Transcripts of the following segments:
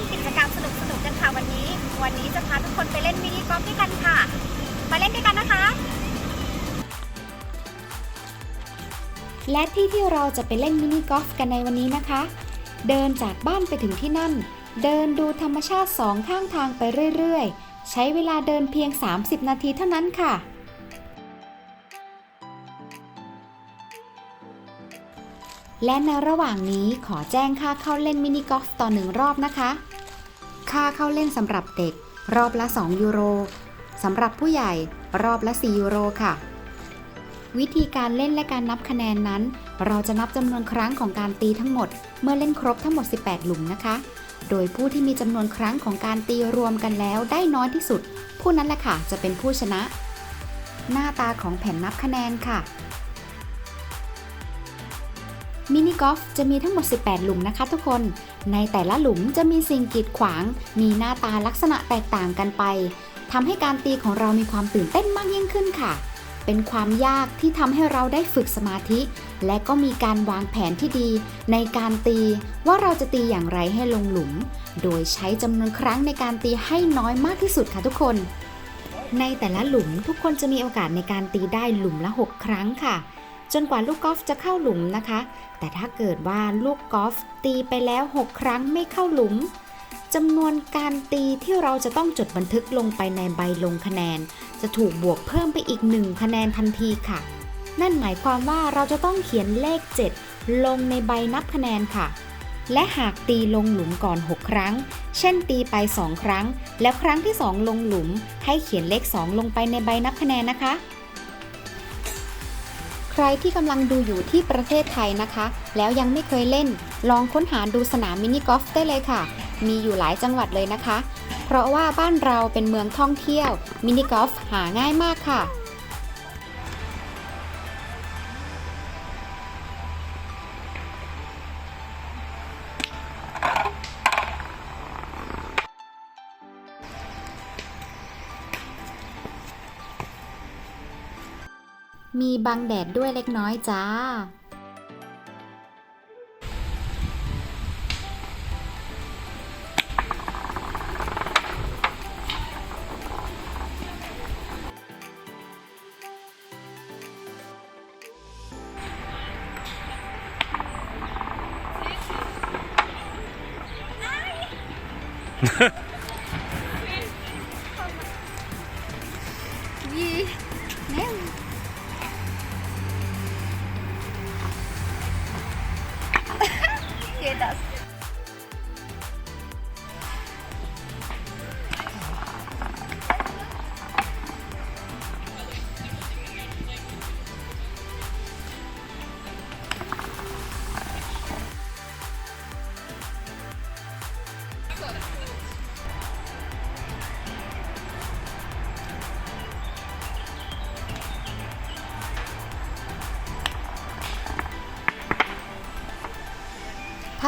นไปเล่นกิจกรรมสนุกๆกันค่ะวันนี้ วันนี้จะพาทุกคนไปเล่นมินิกอล์ฟด้วยกันค่ะ มาเล่นด้วยกันนะคะ และที่ที่เราจะไปเล่นมินิกอล์ฟกันในวันนี้นะคะ เดินจากบ้านไปถึงที่นั่น เดินดูธรรมชาติสองข้างทางไปเรื่อยๆ ใช้เวลาเดินเพียง 30 นาทีเท่านั้นค่ะ และในระหว่างนี้ขอแจ้งค่าเข้าเล่นมินิกอล์ฟต่อหนึ่งรอบนะคะ ค่าเข้าเล่นสำหรับเด็ก รอบละ 2 ยูโรสำหรับผู้ใหญ่รอบละ 4 ยูโรค่ะ วิธีการเล่นและการนับคะแนนนั้น เราจะนับจำนวนครั้งของการตีทั้งหมด เมื่อเล่นครบทั้งหมด 18 หลุมนะคะ โดยผู้ที่มีจำนวนครั้งของการตีรวมกันแล้วได้น้อยที่สุด ผู้นั้นแหละค่ะจะเป็นผู้ชนะ หน้าตาของแผ่นนับคะแนนค่ะ มินิกอล์ฟจะมีทั้งหมด 18 หลุมนะคะทุกคน ในแต่ละหลุมจะมีสิ่งกีดขวาง มีหน้าตาลักษณะแตกต่างกันไปทำให้การตีของเรามีความตื่นเต้นมากยิ่งขึ้นค่ะ เป็นความยากที่ทำให้เราได้ฝึกสมาธิ และก็มีการวางแผนที่ดี ในการตีว่าเราจะตีอย่างไรให้ลงหลุม โดยใช้จำนวนครั้งในการตีให้น้อยมากที่สุดค่ะทุกคนในแต่ละหลุมทุกคนจะมีโอกาสในการตีได้หลุมละ 6 ครั้งค่ะ จนกว่าลูกกอล์ฟจะเข้าหลุมนะคะ แต่ถ้าเกิดว่าลูกกอล์ฟตีไปแล้ว 6 ครั้งไม่เข้าหลุมจำนวนการตีที่เราจะต้องจดบันทึกลงไปในใบลงคะแนน จะถูกบวกเพิ่มไปอีก 1 คะแนนทันทีค่ะ นั่นหมายความว่าเราจะต้องเขียนเลข 7 ลงในใบนับคะแนนค่ะ และหากตีลงหลุมก่อน 6 ครั้ง เช่นตีไป 2 ครั้ง แล้วครั้งที่ 2 ลงหลุม ให้เขียนเลข 2 ลงไปในใบนับคะแนนนะคะ รที่กำลังดูอยู่ที่ประเทศไทยนะคะ แล้วยังไม่เคยเล่น ลองค้นหาดูสนามมินิกอล์ฟได้เลยค่ะ มีอยู่หลายจังหวัดเลยนะคะ เพราะว่าบ้านเราเป็นเมืองท่องเที่ยว มินิกอล์ฟหาง่ายมากค่ะ มีบังแดดด้วยเล็กน้อยจ้า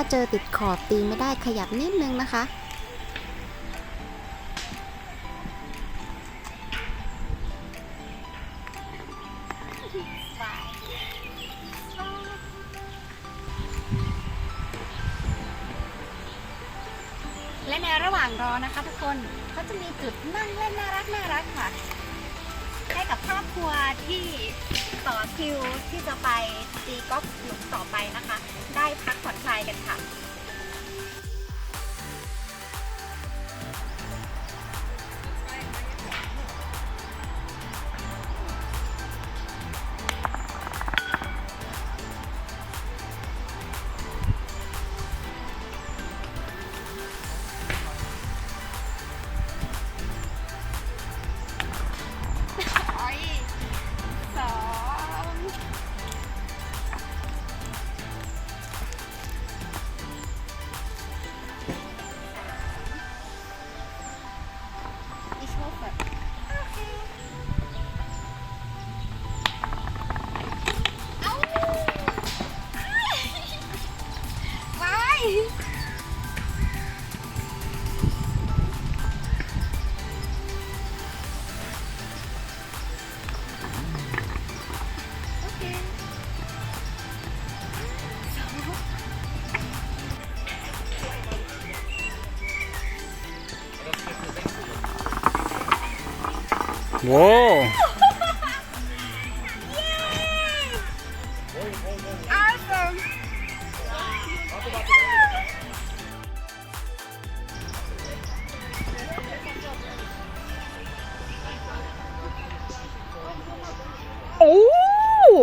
าเจอติดขอบตีไม่ได้ขยับนิดนึงนะคะ และในระหว่างรอนะคะทุกคนก็จะมีจุดนั่งเล่นน่ารักน่ารักค่ะ ให้กับครอบครัวที่ต่อคิวที่จะไปตีกอล์ฟหลุมต่อไปนะคะ ได้พักผ่อนคลายกันค่ะ โว้ Awesome. Oh!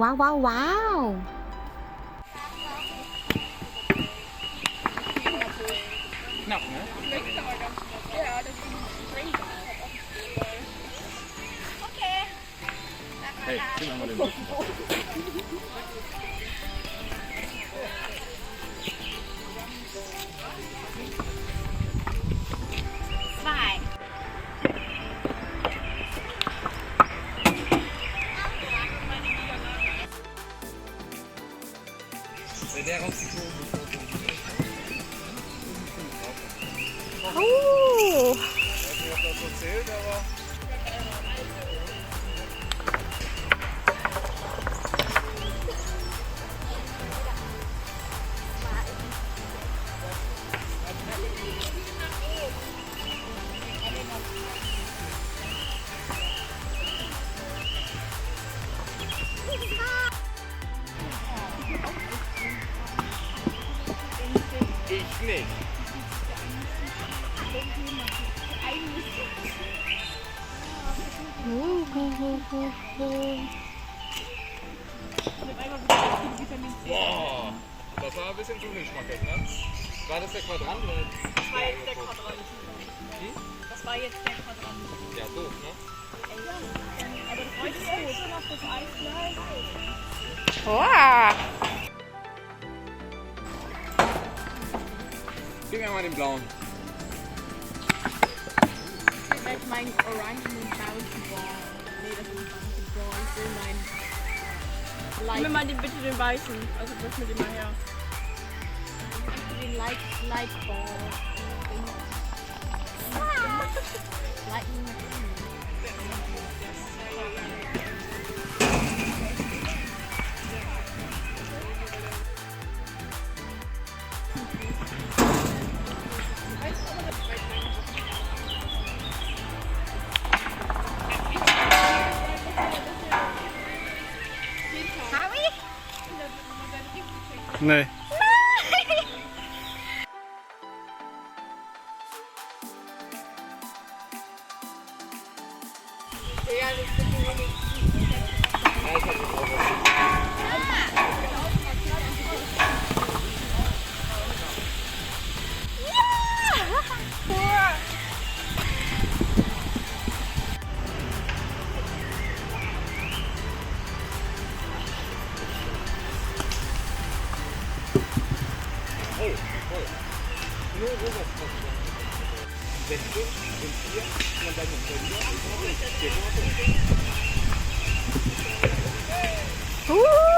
ว้าวว้า วว้าวห Das war ein bisschen zu schmackig, ne? War das der Quadrant? Oder? Das war jetzt der Quadrant. Das war jetzt der Quadrant. Ja, doof, ne? Aber das heute ist schon auf das Eis gleich. Wow. Gib mir mal den blauen. Ich will mein orangenen Bouncy Ball nein. Nimm mal den, bitte den weißen. Also das mit dem mal her. Den Light, Lightball. Ah! Lightning. Ładny Woo!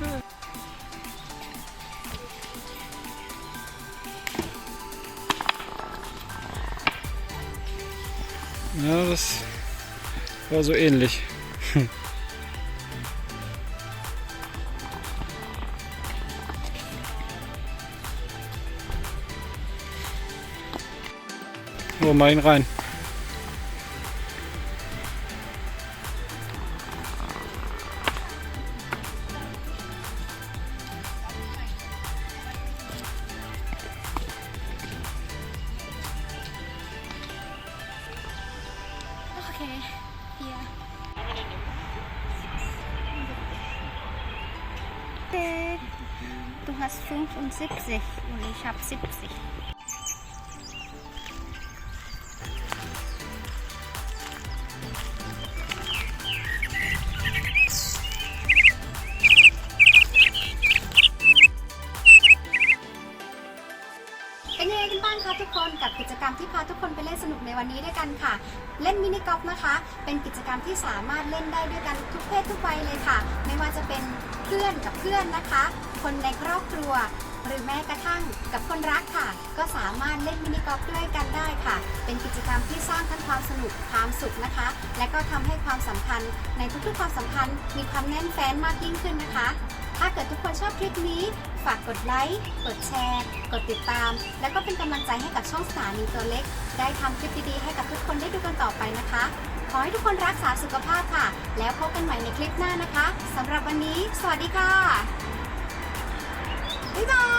Ja, das war so ähnlich. Oh, mal ihn rein. 70 ulaşıp 70. Ini บ้างคะทุกคนกับกิจกรรมที่พาทุกคนไปเล่นสนุกในวันนี้ด้วยกันค่ะ เล่นมินิกอล์ฟนะคะ เป็นกิจกรรมที่สามารถเล่นได้ด้วยกันทุกเพศทุกวัยเลยค่ะ ไม่ว่าจะเป็นเพื่อนกับเพื่อนนะคะ คนในครอบครัว หรือแม้กระทั่งกับคนรักค่ะ ก็สามารถเล่นมินิกอล์ฟด้วยกันได้ค่ะ เป็นกิจกรรมที่สร้างทั้งความสนุกความสุขนะคะ และก็ทำให้ความสัมพันธ์ในทุกๆความสัมพันธ์ มีความแน่นแฟ้นมากยิ่งขึ้นนะคะ ถ้าเกิดทุกคนชอบคลิปนี้ ฝากกดไลค์ กดแชร์ กดติดตาม แล้วก็เป็นกำลังใจให้กับช่องสถานีตัวเล็ก ได้ทำคลิปดีๆให้กับทุกคนได้ดูกันต่อไปนะคะ ขอให้ทุกคนรักษาสุขภาพค่ะ แล้วพบกันใหม่ในคลิปหน้านะคะสำหรับวันนี้ สวัสดีค่ะ บ๊า